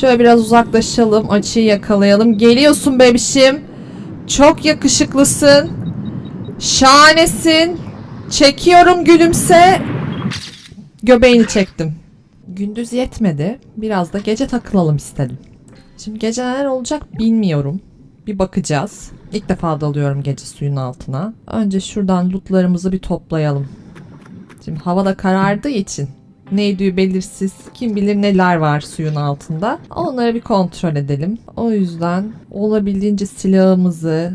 Şöyle biraz uzaklaşalım. Açıyı yakalayalım. Geliyorsun bebişim. Çok yakışıklısın. Şahanesin. Çekiyorum gülümse. Göbeğini çektim. Gündüz yetmedi. Biraz da gece takılalım istedim. Şimdi gece neler olacak bilmiyorum. Bir bakacağız. İlk defa dalıyorum gece suyun altına. Önce şuradan lootlarımızı bir toplayalım. Şimdi hava da karardığı için neydi belirsiz kim bilir neler var suyun altında. Onları bir kontrol edelim. O yüzden olabildiğince silahımızı,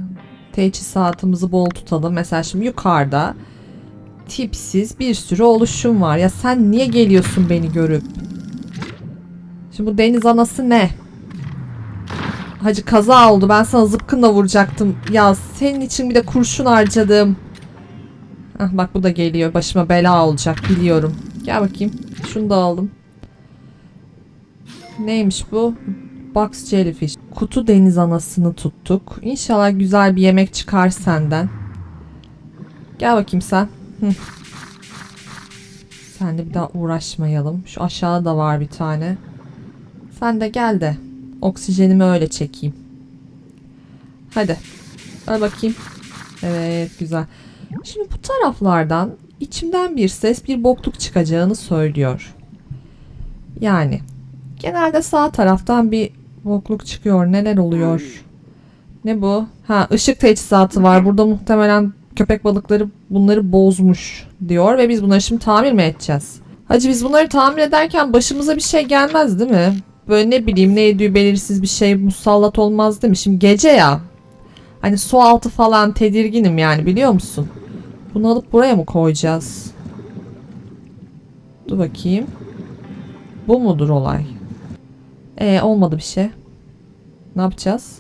teçhizatımızı bol tutalım. Mesela şimdi yukarıda tipsiz bir sürü oluşum var. Ya sen niye geliyorsun beni görüp? Şimdi bu deniz anası ne? Hacı kaza oldu. Ben sana zıpkınla vuracaktım. Ya senin için bir de kurşun harcadım. Hah, bak bu da geliyor. Başıma bela olacak biliyorum. Gel bakayım. Şunu da aldım. Neymiş bu? Box jellyfish. Kutu deniz anasını tuttuk. İnşallah güzel bir yemek çıkar senden. Gel bakayım sen. Sen de bir daha uğraşmayalım. Şu aşağıda da var bir tane. Sen de gel de oksijenimi öyle çekeyim. Hadi. Al bakayım. Evet güzel. Şimdi bu taraflardan içimden bir ses bir bokluk çıkacağını söylüyor. Yani genelde sağ taraftan bir bokluk çıkıyor. Neler oluyor? Ne bu? Ha ışık teçhizatı var. Burada muhtemelen köpek balıkları bunları bozmuş diyor ve biz bunları şimdi tamir mi edeceğiz? Hacı biz bunları tamir ederken başımıza bir şey gelmez değil mi? Böyle ne bileyim neydi belirsiz bir şey musallat olmaz değil mi? Şimdi gece ya. Hani su altı falan tedirginim yani biliyor musun? Bunu alıp buraya mı koyacağız? Dur bakayım. Bu mudur olay? Ee olmadı bir şey. Ne yapacağız?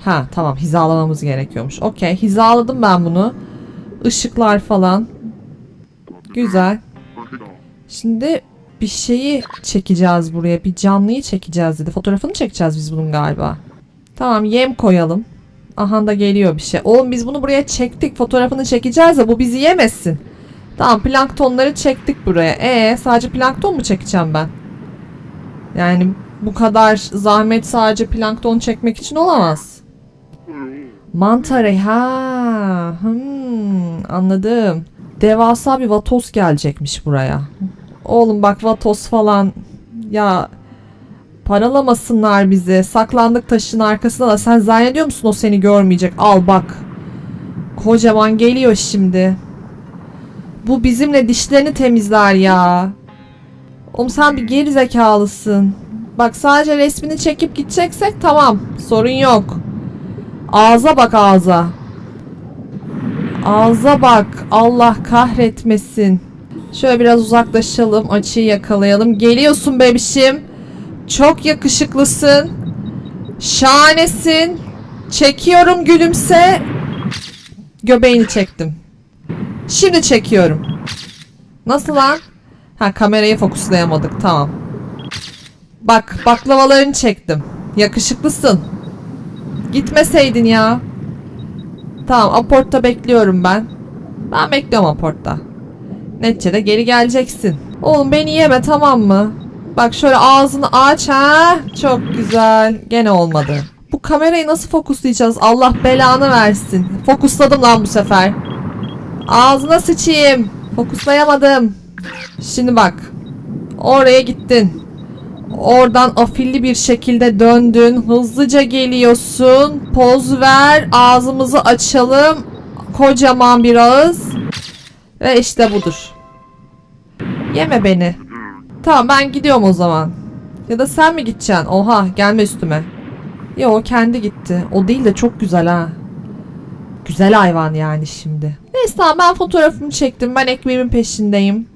Ha tamam hizalamamız gerekiyormuş. Okey hizaladım ben bunu. Işıklar falan. Güzel. Şimdi bir şeyi çekeceğiz buraya. Bir canlıyı çekeceğiz dedi. Fotoğrafını çekeceğiz biz bunun galiba. Tamam yem koyalım. Aha da geliyor bir şey. Oğlum biz bunu buraya çektik. Fotoğrafını çekeceğiz de bu bizi yemesin. Tamam planktonları çektik buraya. E sadece plankton mu çekeceğim ben? Yani bu kadar zahmet sadece plankton çekmek için olamaz. Mantarı ha. Hmm, anladım. Devasa bir vatos gelecekmiş buraya. Oğlum bak vatos falan ya paralamasınlar bizi. Saklandık taşın arkasına da sen zannediyor musun o seni görmeyecek? Al bak. Kocaman geliyor şimdi. Bu bizimle dişlerini temizler ya. Oğlum sen bir geri zekalısın. Bak sadece resmini çekip gideceksek tamam. Sorun yok. Ağza bak ağza. Ağza bak. Allah kahretmesin. Şöyle biraz uzaklaşalım. Açıyı yakalayalım. Geliyorsun bebişim. Çok yakışıklısın. Şahanesin. Çekiyorum gülümse. Göbeğini çektim. Şimdi çekiyorum. Nasıl lan? Ha kamerayı fokuslayamadık. Tamam. Bak baklavalarını çektim. Yakışıklısın. Gitmeseydin ya. Tamam aportta bekliyorum ben. Ben bekliyorum aportta. Neticede geri geleceksin. Oğlum beni yeme tamam mı? Bak şöyle ağzını aç ha. Çok güzel. Gene olmadı. Bu kamerayı nasıl fokuslayacağız? Allah belanı versin. Fokusladım lan bu sefer. Ağzına sıçayım. Fokuslayamadım. Şimdi bak. Oraya gittin. Oradan afilli bir şekilde döndün. Hızlıca geliyorsun. Poz ver. Ağzımızı açalım. Kocaman bir ağız. Ve işte budur. Yeme beni. Tamam ben gidiyorum o zaman. Ya da sen mi gideceksin? Oha gelme üstüme. Ya o kendi gitti. O değil de çok güzel ha. Güzel hayvan yani şimdi. Neyse tamam ben fotoğrafımı çektim. Ben ekmeğimin peşindeyim.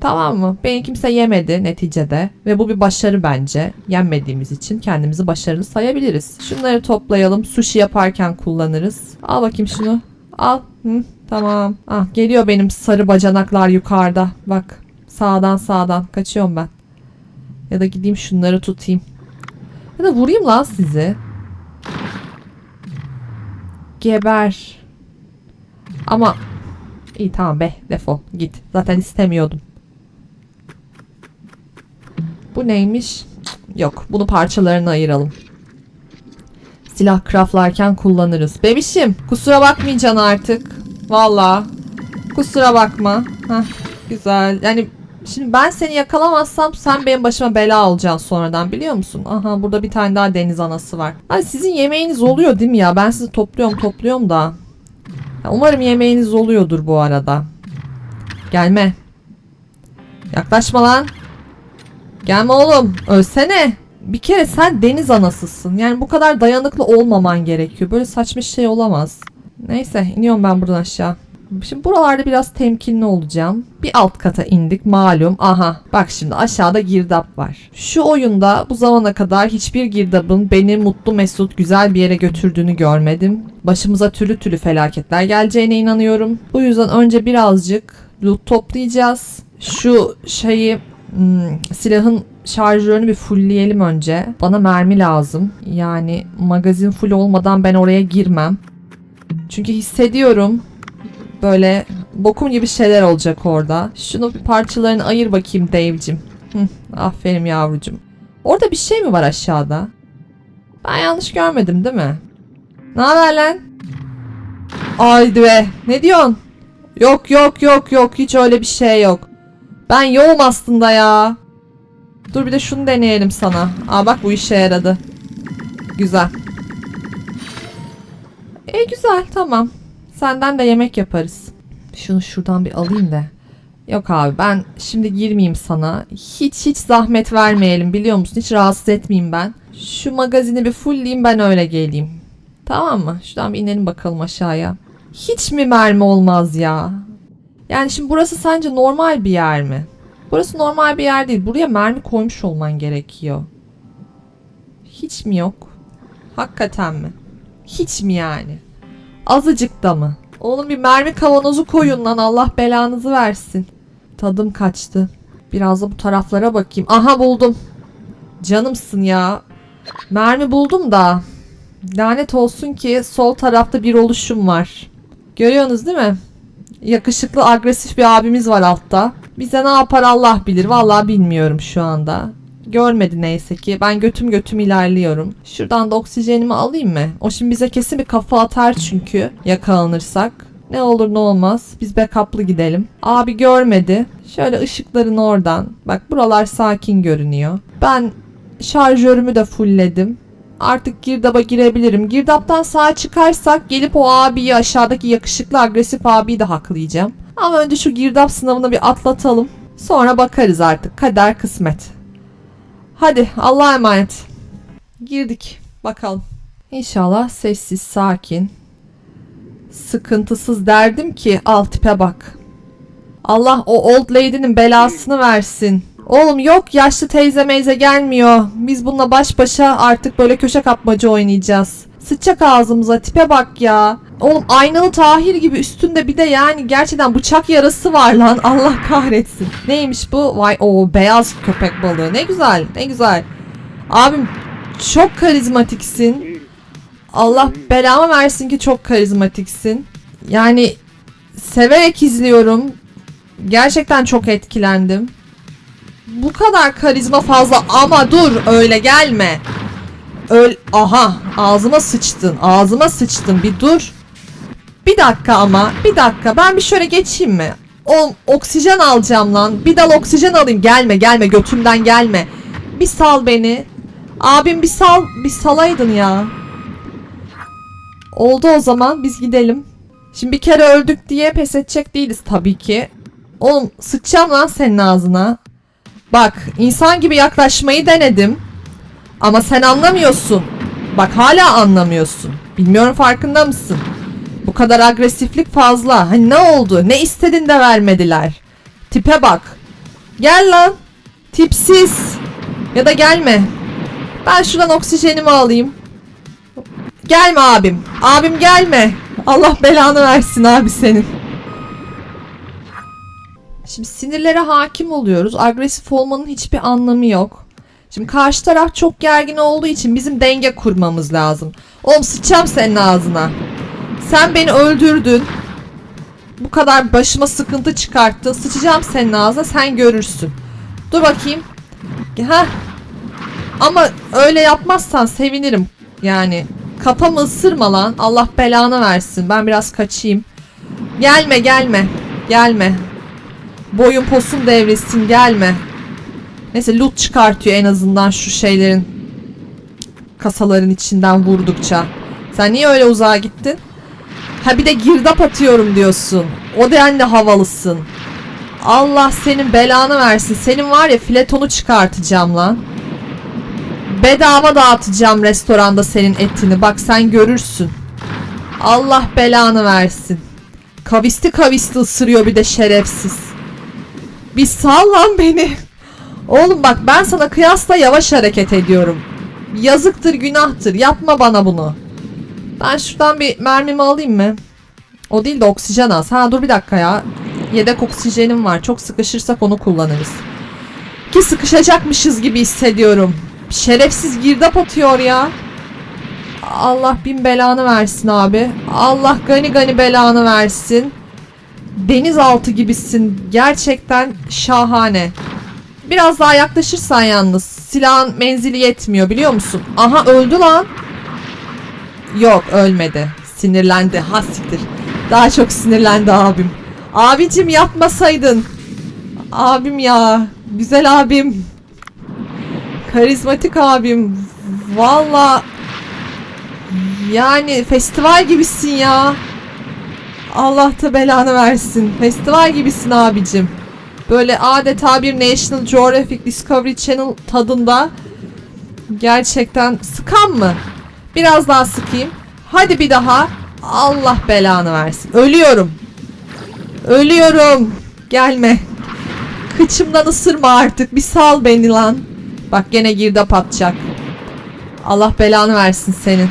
Tamam mı? Beni kimse yemedi neticede. Ve bu bir başarı bence. Yenmediğimiz için kendimizi başarılı sayabiliriz. Şunları toplayalım. Sushi yaparken kullanırız. Al bakayım şunu. Al. Hı, tamam. Ah, geliyor benim sarı bacanaklar yukarıda. Bak. Sağdan sağdan. Kaçıyorum ben. Ya da gideyim şunları tutayım. Ya da vurayım lan sizi. Geber. Ama iyi tamam be defol git. Zaten istemiyordum. Bu neymiş? Yok bunu parçalarına ayıralım. Silah craftlarken kullanırız. Bebişim kusura bakmayacaksın artık. Valla. Kusura bakma. Hah, güzel. Yani şimdi ben seni yakalamazsam sen benim başıma bela olacaksın sonradan biliyor musun? Aha burada bir tane daha deniz anası var. Ay sizin yemeğiniz oluyor değil mi ya? Ben sizi topluyorum topluyorum da. Ya umarım yemeğiniz oluyordur bu arada. Gelme. Yaklaşma lan. Gelme oğlum. Ölsene. Bir kere sen deniz anasısın. Yani bu kadar dayanıklı olmaman gerekiyor. Böyle saçma şey olamaz. Neyse iniyorum ben buradan aşağı. Şimdi buralarda biraz temkinli olacağım. Bir alt kata indik malum. Aha bak şimdi aşağıda girdap var. Şu oyunda bu zamana kadar hiçbir girdabın beni mutlu mesut güzel bir yere götürdüğünü görmedim. Başımıza türlü türlü felaketler geleceğine inanıyorum. Bu yüzden önce birazcık loot toplayacağız. Şu şeyi hmm, silahın şarjörünü bir fullleyelim önce. Bana mermi lazım. Yani magazin full olmadan ben oraya girmem. Çünkü hissediyorum böyle bokum gibi şeyler olacak orada. Şunu parçalarını ayır bakayım Dave'cim. Aferin yavrucum. Orada bir şey mi var aşağıda? Ben yanlış görmedim değil mi? Ne haber lan? Haydi be. Ne diyorsun? Yok yok yok yok hiç öyle bir şey yok. Ben yoğum aslında ya. Dur bir de şunu deneyelim sana. Aa bak bu işe yaradı. Güzel. E güzel tamam. Senden de yemek yaparız. Şunu şuradan bir alayım da. Yok abi ben şimdi girmeyeyim sana. Hiç hiç zahmet vermeyelim biliyor musun? Hiç rahatsız etmeyeyim ben. Şu magazini bir fullleyeyim ben öyle geleyim. Tamam mı? Şuradan bir inelim bakalım aşağıya. Hiç mi mermi olmaz ya? Yani şimdi burası sence normal bir yer mi? Burası normal bir yer değil. Buraya mermi koymuş olman gerekiyor. Hiç mi yok? Hakikaten mi? Hiç mi yani? Azıcık da mı? Oğlum bir mermi kavanozu koyun lan Allah belanızı versin. Tadım kaçtı. Biraz da bu taraflara bakayım. Aha buldum. Canımsın ya. Mermi buldum da. Lanet olsun ki sol tarafta bir oluşum var. Görüyorsunuz değil mi? Yakışıklı agresif bir abimiz var altta. Bize ne yapar Allah bilir. Vallahi bilmiyorum şu anda. Görmedi neyse ki. Ben götüm götüm ilerliyorum. Şuradan da oksijenimi alayım mı? O şimdi bize kesin bir kafa atar çünkü yakalanırsak. Ne olur ne olmaz. Biz backup'lı gidelim. Abi görmedi. Şöyle ışıkların oradan. Bak buralar sakin görünüyor. Ben şarjörümü de fullledim. Artık girdaba girebilirim. Girdaptan sağa çıkarsak gelip o abiyi aşağıdaki yakışıklı agresif abiyi de haklayacağım. Ama önce şu girdap sınavını bir atlatalım. Sonra bakarız artık. Kader kısmet. Hadi Allah'a emanet. Girdik. Bakalım. İnşallah sessiz, sakin. Sıkıntısız derdim ki al tipe bak. Allah o old lady'nin belasını versin. Oğlum yok yaşlı teyze meyze gelmiyor. Biz bununla baş başa artık böyle köşe kapmaca oynayacağız. Sıçacak ağzımıza tipe bak ya. Oğlum aynalı Tahir gibi üstünde bir de yani gerçekten bıçak yarası var lan. Allah kahretsin. Neymiş bu? Vay o beyaz köpek balığı. Ne güzel ne güzel. Abim çok karizmatiksin. Allah belamı versin ki çok karizmatiksin. Yani severek izliyorum. Gerçekten çok etkilendim. Bu kadar karizma fazla ama dur öyle gelme. Öl aha ağzıma sıçtın ağzıma sıçtın bir dur. Bir dakika ama bir dakika ben bir şöyle geçeyim mi? O oksijen alacağım lan. Bir dal oksijen alayım. Gelme gelme götümden gelme. Bir sal beni. Abim bir sal bir salaydın ya. Oldu o zaman biz gidelim. Şimdi bir kere öldük diye pes edecek değiliz tabii ki. Oğlum sıçacağım lan senin ağzına. Bak insan gibi yaklaşmayı denedim. Ama sen anlamıyorsun. Bak hala anlamıyorsun. Bilmiyorum farkında mısın? Bu kadar agresiflik fazla. Hani ne oldu? Ne istedin de vermediler. Tipe bak. Gel lan. Tipsiz. Ya da gelme. Ben şuradan oksijenimi alayım. Gelme abim. Abim gelme. Allah belanı versin abi senin. Şimdi sinirlere hakim oluyoruz. Agresif olmanın hiçbir anlamı yok. Şimdi karşı taraf çok gergin olduğu için bizim denge kurmamız lazım. Oğlum sıçacağım senin ağzına. Sen beni öldürdün. Bu kadar başıma sıkıntı çıkarttın. Sıçacağım senin ağzına sen görürsün. Dur bakayım. Ha. Ama öyle yapmazsan sevinirim. Yani kafamı ısırma lan. Allah belanı versin. Ben biraz kaçayım. Gelme gelme. Gelme. Boyun posun devrilsin gelme. Neyse loot çıkartıyor en azından şu şeylerin kasaların içinden vurdukça. Sen niye öyle uzağa gittin? Ha bir de girdap atıyorum diyorsun. O denli havalısın. Allah senin belanı versin. Senin var ya filetonu çıkartacağım lan. Bedava dağıtacağım restoranda senin etini. Bak sen görürsün. Allah belanı versin. Kavisti kavisti ısırıyor bir de şerefsiz. Bir sal lan beni. Oğlum bak ben sana kıyasla yavaş hareket ediyorum. Yazıktır günahtır. Yapma bana bunu. Ben şuradan bir mermimi alayım mı? O değil de oksijen az. Ha dur bir dakika ya. Yedek oksijenim var. Çok sıkışırsak onu kullanırız. Ki sıkışacakmışız gibi hissediyorum. Şerefsiz girdap atıyor ya. Allah bin belanı versin abi. Allah gani gani belanı versin. Denizaltı gibisin. Gerçekten şahane. Biraz daha yaklaşırsan yalnız. Silahın menzili yetmiyor biliyor musun? Aha öldü lan. Yok ölmedi. Sinirlendi. Ha siktir. Daha çok sinirlendi abim. Abicim yapmasaydın. Abim ya. Güzel abim. Karizmatik abim. Valla. Yani festival gibisin ya. Allah da belanı versin. Festival gibisin abicim. Böyle adeta bir National Geographic Discovery Channel tadında. Gerçekten sıkan mı? Biraz daha sıkayım. Hadi bir daha. Allah belanı versin. Ölüyorum. Ölüyorum. Gelme. Kıçımdan ısırma artık. Bir sal beni lan. Bak gene girdap atacak. Allah belanı versin senin.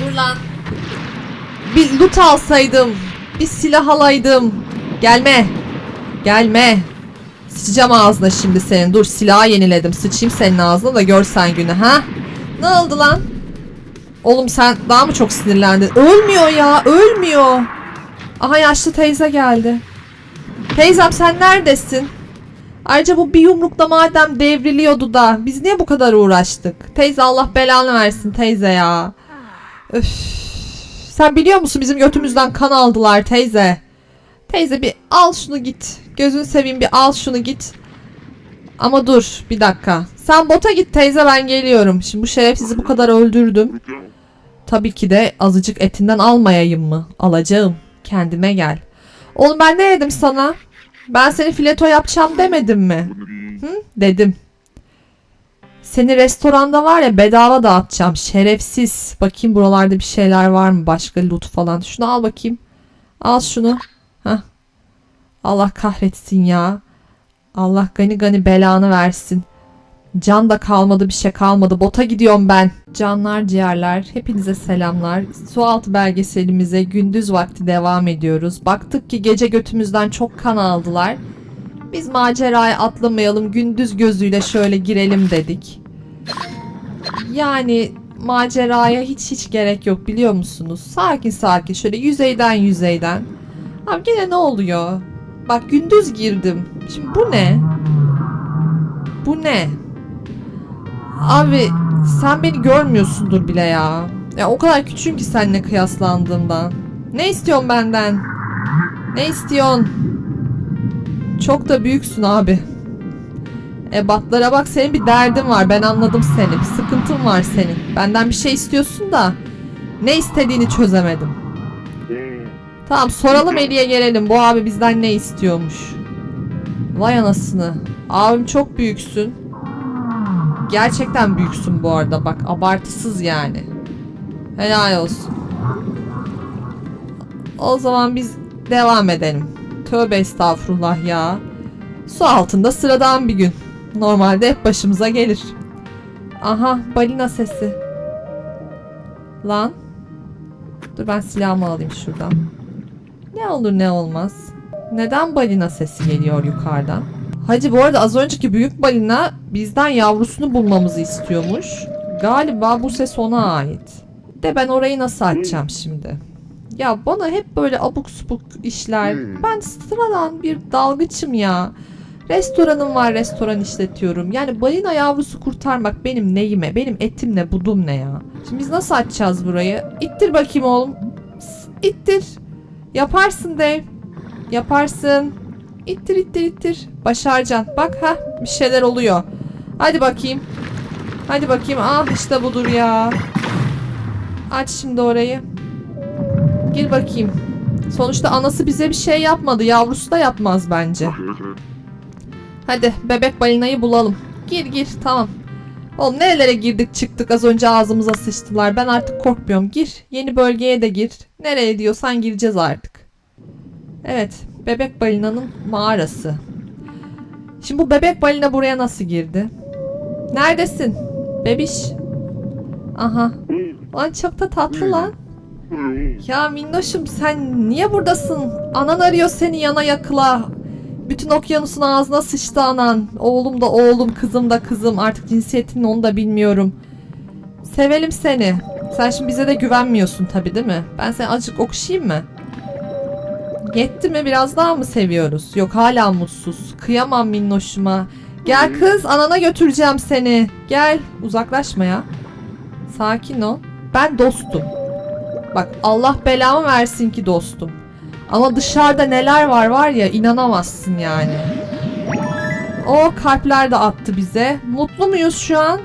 Dur lan. Bir loot alsaydım. Bir silah alaydım. Gelme. Gelme. Sıçacağım ağzına şimdi senin. Dur silahı yeniledim. Sıçayım senin ağzına da görsen günü ha. Ne oldu lan? Oğlum sen daha mı çok sinirlendin? Ölmüyor ya, ölmüyor. Aha yaşlı teyze geldi. Teyzem sen neredesin? Ayrıca bu bir yumrukla madem devriliyordu da biz niye bu kadar uğraştık? Teyze Allah belanı versin teyze ya. Öf. Sen biliyor musun bizim götümüzden kan aldılar teyze. Teyze bir al şunu git. Gözünü seveyim bir al şunu git. Ama dur bir dakika. Sen bota git teyze ben geliyorum. Şimdi bu şerefsizi bu kadar öldürdüm. Tabii ki de azıcık etinden almayayım mı? Alacağım. Kendime gel. Oğlum ben ne dedim sana? Ben seni fileto yapacağım demedim mi? Hı? Dedim. Seni restoranda var ya bedava dağıtacağım. Şerefsiz. Bakayım buralarda bir şeyler var mı? Başka loot falan. Şunu al bakayım. Al şunu. Hah. Allah kahretsin ya. Allah gani gani belanı versin. Can da kalmadı bir şey kalmadı. Bota gidiyorum ben. Canlar ciğerler hepinize selamlar. Sualtı belgeselimize gündüz vakti devam ediyoruz. Baktık ki gece götümüzden çok kan aldılar. Biz maceraya atlamayalım gündüz gözüyle şöyle girelim dedik. Yani maceraya hiç hiç gerek yok biliyor musunuz? Sakin sakin şöyle yüzeyden yüzeyden. Abi gene ne oluyor? Bak gündüz girdim. Şimdi bu ne? Bu ne? Abi sen beni görmüyorsundur bile ya. Ya o kadar küçüğüm ki seninle kıyaslandığımda. Ne istiyorsun benden? Ne istiyorsun? Çok da büyüksün abi. Ebatlara bak senin bir derdin var. Ben anladım seni. Bir sıkıntın var senin. Benden bir şey istiyorsun da ne istediğini çözemedim. Tamam soralım Eli'ye gelelim. Bu abi bizden ne istiyormuş? Vay anasını. Abim çok büyüksün. Gerçekten büyüksün bu arada. Bak abartısız yani. Helal olsun. O zaman biz devam edelim. Tövbe estağfurullah ya. Su altında sıradan bir gün. Normalde hep başımıza gelir. Aha balina sesi. Lan. Dur ben silahımı alayım şuradan. Ne olur ne olmaz. Neden balina sesi geliyor yukarıdan? Hacı bu arada az önceki büyük balina bizden yavrusunu bulmamızı istiyormuş. Galiba bu ses ona ait. De ben orayı nasıl açacağım şimdi? Ya bana hep böyle abuk subuk işler. Ben sıradan bir dalgıçım ya. Restoranım var, restoran işletiyorum. Yani balina yavrusu kurtarmak benim neyime, benim etim ne, budum ne ya. Şimdi biz nasıl açacağız burayı? İttir bakayım oğlum. İttir. Yaparsın Dave. Yaparsın. İttir ittir ittir. Başaracaksın. Bak ha bir şeyler oluyor. Hadi bakayım. Hadi bakayım. Ah işte budur ya. Aç şimdi orayı. Gir bakayım. Sonuçta anası bize bir şey yapmadı. Yavrusu da yapmaz bence. Hadi bebek balinayı bulalım. Gir gir tamam. Oğlum nerelere girdik çıktık az önce ağzımıza sıçtılar. Ben artık korkmuyorum. Gir. Yeni bölgeye de gir. Nereye diyorsan gireceğiz artık. Evet. Bebek balinanın mağarası. Şimdi bu bebek balina buraya nasıl girdi? Neredesin? Bebiş. Aha. Lan çok da tatlı lan. Ya minnoşum sen niye buradasın? Anan arıyor seni yana yakıla. Bütün okyanusun ağzına sıçtı anan. Oğlum da oğlum, kızım da kızım. Artık cinsiyetini onu da bilmiyorum. Sevelim seni. Sen şimdi bize de güvenmiyorsun tabii değil mi? Ben seni azıcık okşayayım mı? Yetti mi? Biraz daha mı seviyoruz? Yok hala mutsuz. Kıyamam minnoşuma. Gel kız anana götüreceğim seni. Gel. Uzaklaşma ya. Sakin ol. Ben dostum. Bak Allah belamı versin ki dostum. Ama dışarıda neler var var ya inanamazsın yani. O kalpler de attı bize. Mutlu muyuz şu an?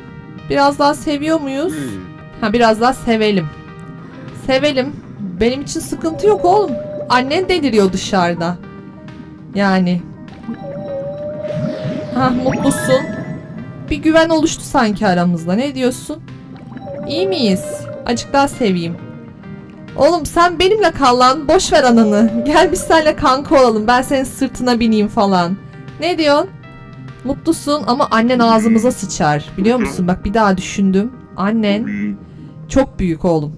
Biraz daha seviyor muyuz? Ha biraz daha sevelim. Sevelim. Benim için sıkıntı yok oğlum. Annen deliriyor dışarıda. Yani. Ha mutlusun. Bir güven oluştu sanki aramızda. Ne diyorsun? İyi miyiz? Acık daha seveyim. Oğlum sen benimle kal lan. Boş ver ananı. Gel biz seninle kanka olalım. Ben senin sırtına bineyim falan. Ne diyorsun? Mutlusun ama annen ağzımıza sıçar. Biliyor musun? Bak bir daha düşündüm. Annen çok büyük oğlum.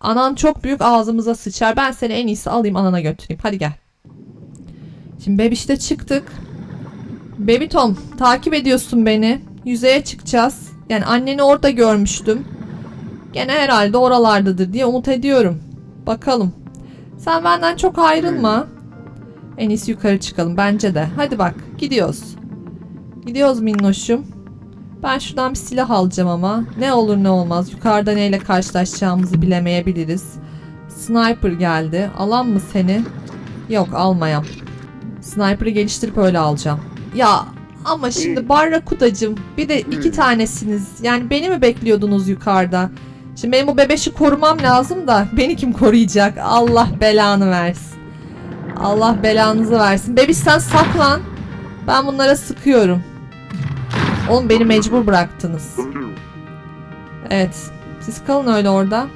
Anan çok büyük ağzımıza sıçar. Ben seni en iyisi alayım anana götüreyim. Hadi gel. Şimdi bebişte çıktık. Baby Tom takip ediyorsun beni. Yüzeye çıkacağız. Yani anneni orada görmüştüm. Gene herhalde oralardadır diye umut ediyorum. Bakalım. Sen benden çok ayrılma. En iyisi yukarı çıkalım bence de. Hadi bak gidiyoruz. Gidiyoruz minnoşum. Ben şuradan bir silah alacağım ama. Ne olur ne olmaz. Yukarıda neyle karşılaşacağımızı bilemeyebiliriz. Sniper geldi. Alan mı seni? Yok almayam. Sniper'ı geliştirip öyle alacağım. Ya ama şimdi Barrakudacım bir de iki tanesiniz. Yani beni mi bekliyordunuz yukarıda? Şimdi benim bu bebeşi korumam lazım da beni kim koruyacak? Allah belanı versin. Allah belanızı versin. Bebiş sen saklan. Ben bunlara sıkıyorum. Oğlum beni mecbur bıraktınız. Evet. Siz kalın öyle orada.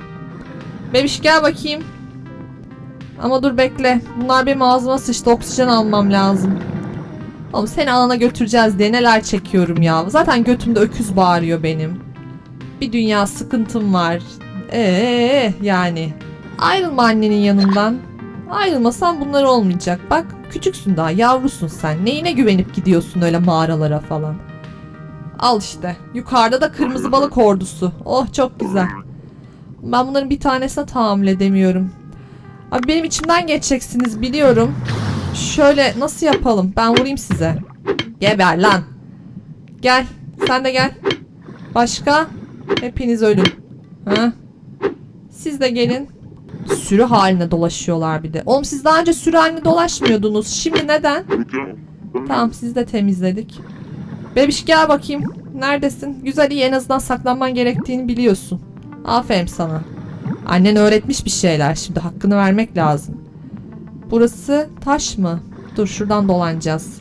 Bebiş gel bakayım. Ama dur bekle. Bunlar benim ağzıma sıçtı. Oksijen almam lazım. Oğlum seni alana götüreceğiz diye neler çekiyorum ya. Zaten götümde öküz bağırıyor benim. Bir dünya sıkıntım var. Eee yani. Ayrılma annenin yanından. Ayrılmasan bunlar olmayacak. Bak küçüksün daha yavrusun sen. Neyine güvenip gidiyorsun öyle mağaralara falan. Al işte. Yukarıda da kırmızı balık ordusu. Oh çok güzel. Ben bunların bir tanesine tahammül edemiyorum. Abi benim içimden geçeceksiniz biliyorum. Şöyle nasıl yapalım? Ben vurayım size. Geber lan. Gel. Sen de gel. Başka? Hepiniz ölün. Ha? Siz de gelin. Sürü haline dolaşıyorlar bir de. Oğlum siz daha önce sürü haline dolaşmıyordunuz. Şimdi neden? Tamam sizi de temizledik. Bebiş gel bakayım. Neredesin? Güzel iyi en azından saklanman gerektiğini biliyorsun. Aferin sana. Annen öğretmiş bir şeyler. Şimdi hakkını vermek lazım. Burası taş mı? Dur şuradan dolanacağız.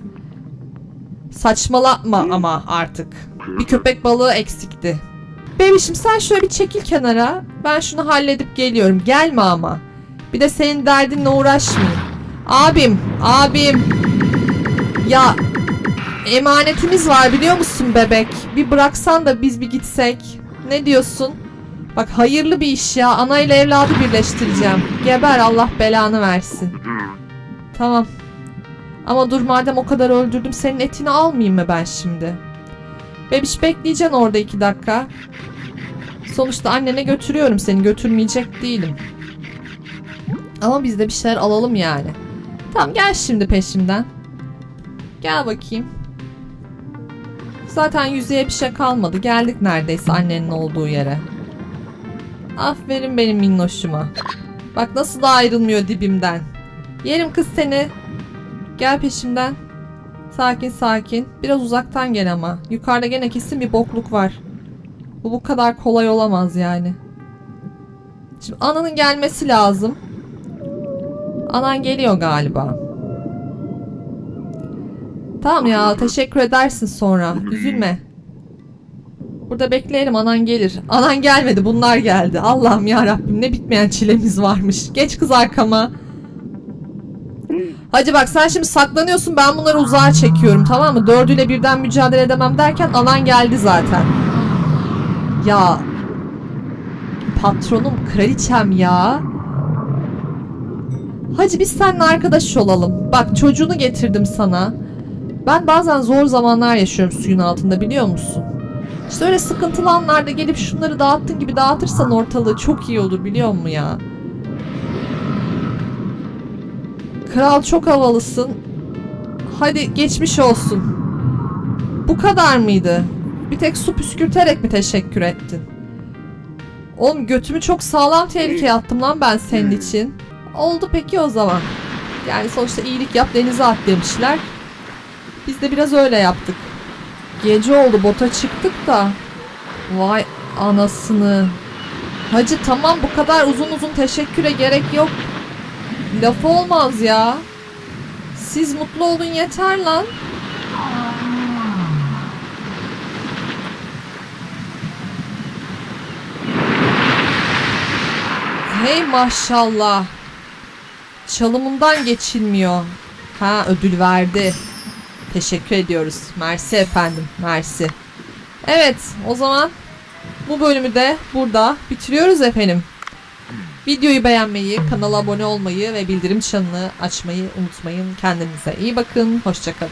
Saçmalama ama artık. Bir köpek balığı eksikti. Bebişim sen şöyle bir çekil kenara. Ben şunu halledip geliyorum. Gelme ama. Bir de senin derdinle uğraşmayayım. Abim, abim. Ya emanetimiz var biliyor musun bebek? Bir bıraksan da biz bir gitsek. Ne diyorsun? Bak hayırlı bir iş ya. Ana ile evladı birleştireceğim. Geber Allah belanı versin. Tamam. Ama dur madem o kadar öldürdüm senin etini almayayım mı ben şimdi? Bebiş bekleyeceksin orada iki dakika. Sonuçta annene götürüyorum seni götürmeyecek değilim. Ama biz de bir şeyler alalım yani. Tamam gel şimdi peşimden. Gel bakayım. Zaten yüzeye bir şey kalmadı. Geldik neredeyse annenin olduğu yere. Aferin benim minnoşuma. Bak nasıl da ayrılmıyor dibimden. Yerim kız seni. Gel peşimden. Sakin sakin. Biraz uzaktan gel ama. Yukarıda gene kesin bir bokluk var. Bu bu kadar kolay olamaz yani. Şimdi ananın gelmesi lazım. Anan geliyor galiba. Tamam ya teşekkür edersin sonra. Üzülme. Burada bekleyelim anan gelir. Anan gelmedi bunlar geldi. Allah'ım ya Rabbim ne bitmeyen çilemiz varmış. Geç kız arkama. Hacı bak sen şimdi saklanıyorsun ben bunları uzağa çekiyorum tamam mı? Dördüyle birden mücadele edemem derken anan geldi zaten. Ya patronum kraliçem ya. Hacı biz seninle arkadaş olalım. Bak çocuğunu getirdim sana. Ben bazen zor zamanlar yaşıyorum suyun altında biliyor musun? İşte öyle sıkıntılı anlarda gelip şunları dağıttın gibi dağıtırsan ortalığı çok iyi olur biliyor musun ya? Kral çok havalısın. Hadi geçmiş olsun. Bu kadar mıydı? Bir tek su püskürterek mi teşekkür ettin? Oğlum götümü çok sağlam tehlikeye attım lan ben senin için. Oldu peki o zaman. Yani sonuçta iyilik yap denize at demişler. Biz de biraz öyle yaptık. Gece oldu bota çıktık da. Vay anasını. Hacı tamam bu kadar uzun uzun teşekküre gerek yok. Laf olmaz ya. Siz mutlu olun yeter lan. Hey maşallah. Çalımından geçilmiyor. Ha ödül verdi. Teşekkür ediyoruz. Mersi efendim. Mersi. Evet o zaman bu bölümü de burada bitiriyoruz efendim. Videoyu beğenmeyi, kanala abone olmayı ve bildirim çanını açmayı unutmayın. Kendinize iyi bakın. Hoşçakalın.